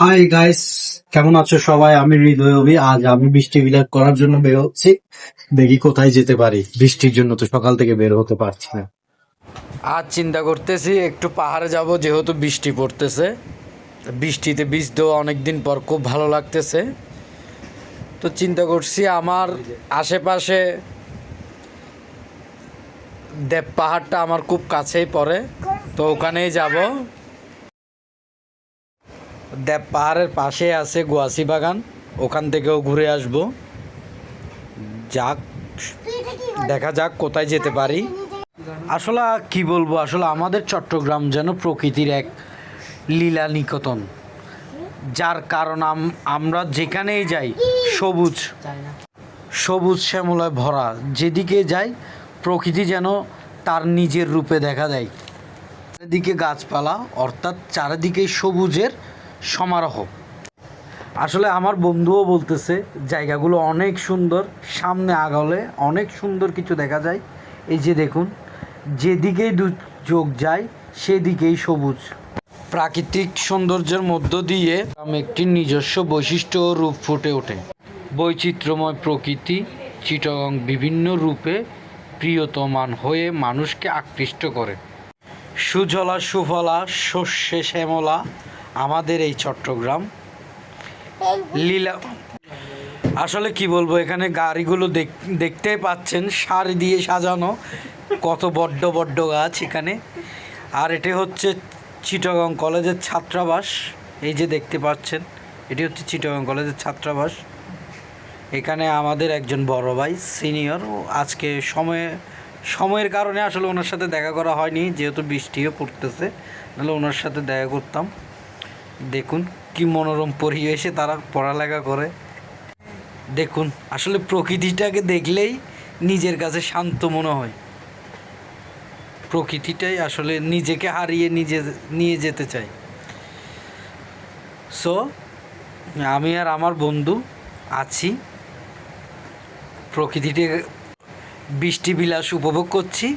Hi guys কেমন আছো সবাই? আমি হৃদয় আজ আমি বৃষ্টি বিলাস করার জন্য বের হচ্ছি। দেখি কোথায় যেতে পারি। বৃষ্টির জন্য তো সকাল থেকে বের হতে পারছি না। আজ চিন্তা করতেছি, একটু পাহাড়ে যাব যেহেতু বৃষ্টি পড়তেছে। বৃষ্টিতে ভিজতেও অনেকদিন পর খুব ভালো লাগতেছে। তো চিন্তা করছি, আমার আশেপাশে দেব পাহাড়টা আমার খুব কাছেই পড়ে। তো ওখানেই যাব। দেব পাহাড়ের পাশে আছে গোয়াসি বাগান। ওখান থেকেও ঘুরে আসব। যাক, দেখা যাক কোথায় যেতে পারি। আসলে কি বলব, আসলে আমাদের চট্টগ্রাম যেন প্রকৃতির এক লীলা নিকতন। যার কারণ আম- আমরা যেখানেই যাই, সবুজ। সবুজ শ্যামলায় ভরা। যেদিকে যাই, প্রকৃতি যেন তার নিজের রূপে দেখা দেয়। চারিদিকে গাছপালা, অর্থাৎ চারিদিকে সবুজের সমারোহ। আসলে আমার বন্ধুও বলতেছে, জায়গাগুলো অনেক সুন্দর, সামনে আগালে অনেক সুন্দর কিছু দেখা যায়। এই যে দেখুন, যেদিকেই দু চোখ যায়, সেদিকেই সবুজ। প্রাকৃতিক সৌন্দর্যের মধ্য দিয়ে একটি নিজস্ব বৈশিষ্ট্য রূপ ফুটে ওঠে। বৈচিত্র্যময় প্রকৃতি চিটগং বিভিন্ন রূপে প্রিয়তমান হয়ে মানুষকে আকৃষ্ট করে। সুজলা সুফলা, শস্যে শ্যামলা আমাদের এই চট্টগ্রাম লীলা আসলে কি বলব এখানে গাড়িগুলো দেখ- দেখতেই পাচ্ছেন সার দিয়ে সাজানো কত বড্ড বড্ড গাছ এখানে। আর এটি হচ্ছে চিটাগং কলেজের ছাত্রাবাস এই যে দেখতে পাচ্ছেন এটি হচ্ছে চিটাগং কলেজের ছাত্রাবাস। এখানে আমাদের একজন বড় ভাই সিনিয়র আজকে সময়ে সময়ের কারণে আসলে ওনার সাথে দেখা করা হয়নি যেহেতু বৃষ্টিও পড়তেছে নাহলে ওনার সাথে দেখা করতাম। দেখুন কি মনোরম পরিবেশে তারা পড়ালেখা করে। দেখুন, আসলে প্রকৃতিটাকে দেখলেই নিজের কাছে শান্ত মনে হয়। প্রকৃতিটাই আসলে নিজেকে হারিয়ে নিজে, নিয়ে যেতে চাই সো আমি আর আমার বন্ধু আছি। প্রকৃতিতে বৃষ্টি বিলাস উপভোগ করছি।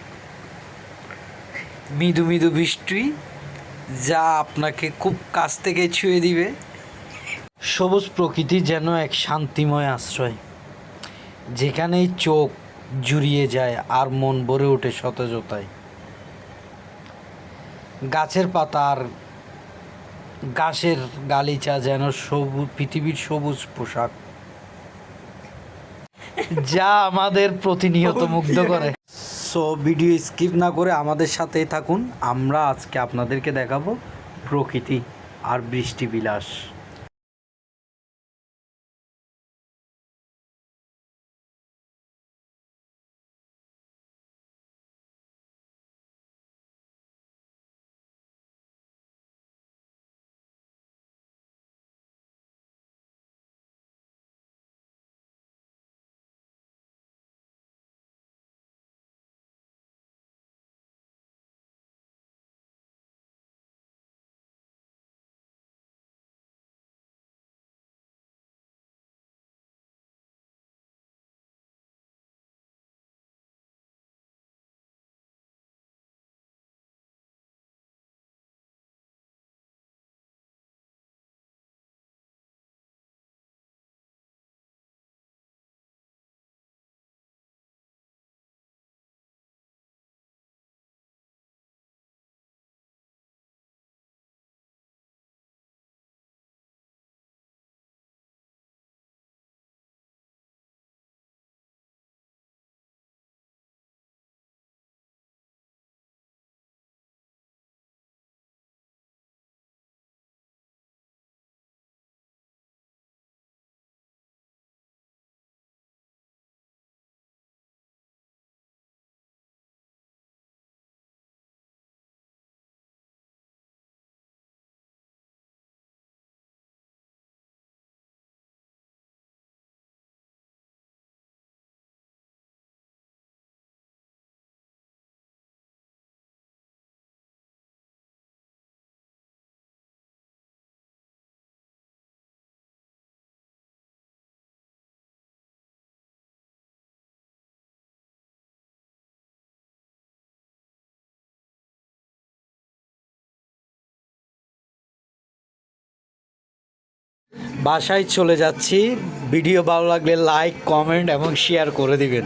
মৃদু মৃদু বৃষ্টি যা আপনাকে খুব কাছ থেকে ছুঁয়ে দিবে। সবুজ প্রকৃতি যেন এক শান্তিময় আশ্রয়, যেখানেই চোখ জুড়িয়ে যায় আর মন ভরে ওঠে সতেজতায়। গাছের পাতা আর গাছের গালিচা যেন সবুজ পৃথিবীর সবুজ পোশাক, যা আমাদের প্রতিনিয়ত মুগ্ধ করে। সো ভিডিও স্কিপ না করে আমাদের সাথেই থাকুন। আমরা আজকে আপনাদেরকে দেখাবো প্রকৃতি আর বৃষ্টি বিলাস বাসায় চলে যাচ্ছি। ভিডিও ভালো লাগলে লাইক কমেন্ট এবং শেয়ার করে দিবেন।